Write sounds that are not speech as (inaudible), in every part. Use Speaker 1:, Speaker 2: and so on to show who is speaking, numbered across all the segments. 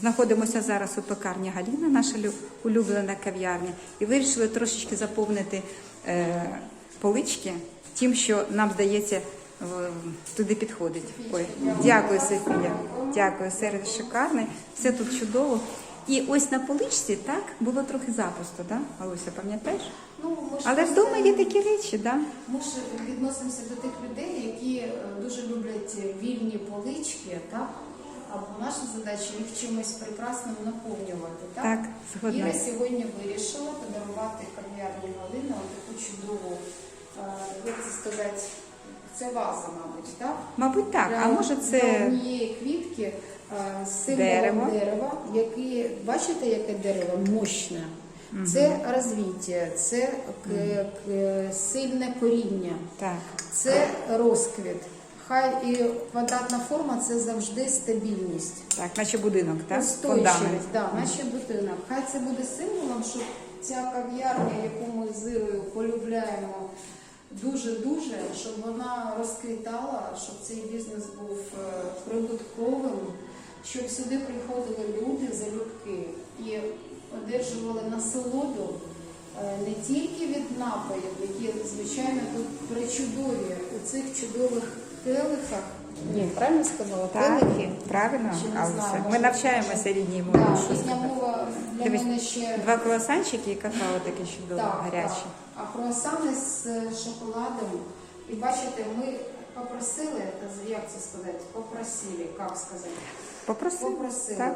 Speaker 1: Знаходимося зараз у пекарні Галіна, наша улюблена кав'ярня, і вирішили трошечки заповнити е, полички тим, що нам здається в- туди підходить. Ой, дякую, Софія. Дякую, сервіс шикарний, все тут чудово. І ось на поличці так було трохи запусто, да? Галуся, пам'ятаєш?
Speaker 2: Ну, ми ж
Speaker 1: Але вдома є такі речі, да?
Speaker 2: Ми ж відносимося до тих людей, які е, дуже люблять вільні полички, так? А наша задача їх чимось прекрасним наповнювати, так?
Speaker 1: Так, згодна.
Speaker 2: Іра сьогодні вирішила подарувати кав'ярні Галина таку чудову, е, як це сказати, це ваза, мабуть, так?
Speaker 1: Мабуть, так. А
Speaker 2: Для-
Speaker 1: може
Speaker 2: для
Speaker 1: це
Speaker 2: однієї квітки е, символом дерева, яке, бачите, яке дерево мощне. Це розвіття, це сильне коріння,
Speaker 1: так.
Speaker 2: це розквіт. Хай і квадратна форма це завжди стабільність.
Speaker 1: Так, наче будинок, так?
Speaker 2: Устойчивість, да, наче будинок. Хай це буде символом, що ця кав'ярня, яку ми з Ірою полюбляємо дуже-дуже, щоб вона розквітала, щоб цей бізнес був е, прибутковим, щоб сюди приходили люди, залюбки і одержували насолоду е, не тільки від напоїв, які, звичайно, тут причудові у цих чудових келихах. Ні, правильно сказала?
Speaker 1: Так,
Speaker 2: Келихи.
Speaker 1: правильно,
Speaker 2: Ще не
Speaker 1: Алуся.
Speaker 2: знаю,
Speaker 1: Ми
Speaker 2: може,
Speaker 1: навчаємося рідній мові.
Speaker 2: Так,
Speaker 1: що сказати.
Speaker 2: мова для
Speaker 1: Дивись,
Speaker 2: мене ще
Speaker 1: Два круасанчики і какао таке чудове,
Speaker 2: так,
Speaker 1: гаряче.
Speaker 2: так. А круасани з шоколадом. І бачите, ми попросили, та як це сказати, попросили, як сказати,
Speaker 1: Попросили.
Speaker 2: попросили,
Speaker 1: Так.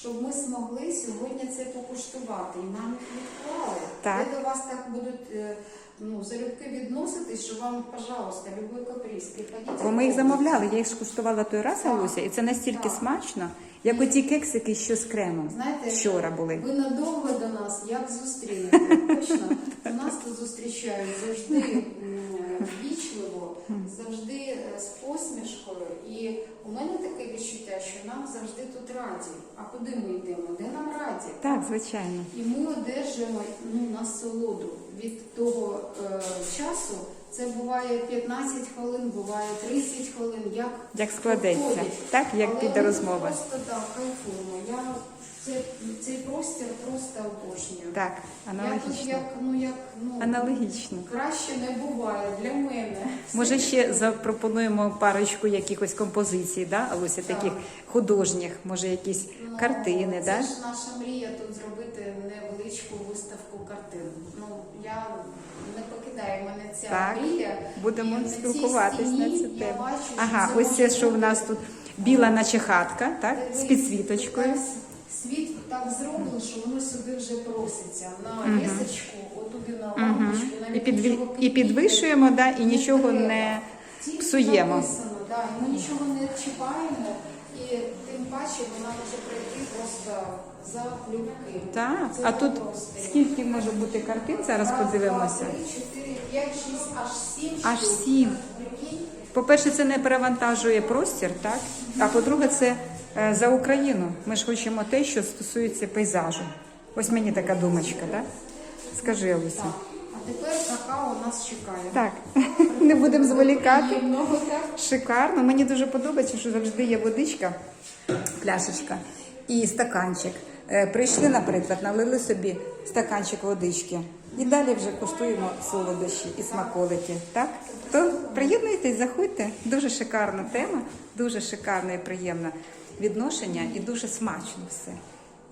Speaker 2: Щоб ми змогли сьогодні це покуштувати. І нам відклали.
Speaker 1: Так.
Speaker 2: До вас так будуть е, ну, залюбки відноситись, що вам, пожалуйста, любой каприз, приходіть.
Speaker 1: Бо ми їх замовляли, я їх скуштувала той раз, Алуся, і це настільки
Speaker 2: Так.
Speaker 1: смачно, як оті кексики, що з кремом.
Speaker 2: Знаєте,
Speaker 1: Вчора були.
Speaker 2: Ви надовго до нас як зустрінете? (laughs) Точно у нас тут зустрічають завжди м, ввічливо, завжди е, з посмішкою. І у мене таке відчуття, що нам завжди тут раді. А куди ми йдемо? Де нам раді?
Speaker 1: Так, звичайно.
Speaker 2: І ми одержуємо ну, насолоду від того е, часу. Це буває 15 хвилин, буває 30 хвилин. Як,
Speaker 1: Як складеться, так, як піде розмова.
Speaker 2: Просто так, кайфуємо. Я цей, цей простір просто обожнюю.
Speaker 1: Так, аналогічно.
Speaker 2: як, ну як, ну,
Speaker 1: Аналогічно.
Speaker 2: краще не буває для мене.
Speaker 1: Може, ще запропонуємо парочку якихось композицій, да, Алуся, таких художніх, може, якісь
Speaker 2: Ну,
Speaker 1: картини,
Speaker 2: це
Speaker 1: да?
Speaker 2: ж наша мрія тут зробити невеличку виставку картин. Ну я не покидаю мене ця
Speaker 1: Так,
Speaker 2: мрія.
Speaker 1: Будемо
Speaker 2: І на
Speaker 1: спілкуватись на
Speaker 2: стіні
Speaker 1: цю тему.
Speaker 2: бачу,
Speaker 1: Ага,
Speaker 2: це
Speaker 1: ось це, що в нас тут біла наче хатка, так? З
Speaker 2: Дивись,
Speaker 1: підсвіточкою.
Speaker 2: Світ так зроблений, що воно сюди вже проситься на лісочку, отуди на лампочку,
Speaker 1: І, підві...
Speaker 2: нічого
Speaker 1: і підвищуємо, да, і нічого
Speaker 2: треба.
Speaker 1: не
Speaker 2: Тільки
Speaker 1: псуємо.
Speaker 2: написано, да, і ми нічого не чіпаємо, і тим паче вона може прийти просто за любки.
Speaker 1: Так,
Speaker 2: Це
Speaker 1: а тут
Speaker 2: просто.
Speaker 1: скільки може бути картин? Зараз
Speaker 2: Раз,
Speaker 1: подивимося.
Speaker 2: Два, три, чотири, п'ять, шість, аж сім.
Speaker 1: Аж
Speaker 2: штук.
Speaker 1: сім.
Speaker 2: Прикинь?
Speaker 1: По-перше, це не перевантажує простір, так? А по-друге, це за Україну. Ми ж хочемо те, що стосується пейзажу. Ось мені така думочка, так? Скажи, Олеся.
Speaker 2: Так. А тепер какао нас чекає.
Speaker 1: Так, (laughs) не будемо зволікати. Шикарно. Мені дуже подобається, що завжди є водичка, пляшечка і стаканчик. Е, Прийшли, наприклад, налили собі стаканчик водички. І далі вже куштуємо солодощі і смаколики. Так? То приєднуйтесь, заходьте. Дуже шикарна тема, дуже шикарне і приємне відношення і дуже смачно все.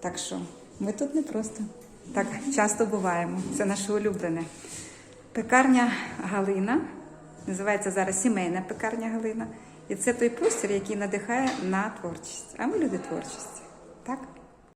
Speaker 1: Так що ми тут не просто так часто буваємо. Це наше улюблене. Пекарня Галина. Називається зараз сімейна пекарня Галина. І це той простір, який надихає на творчість. А ми люди творчості. Так?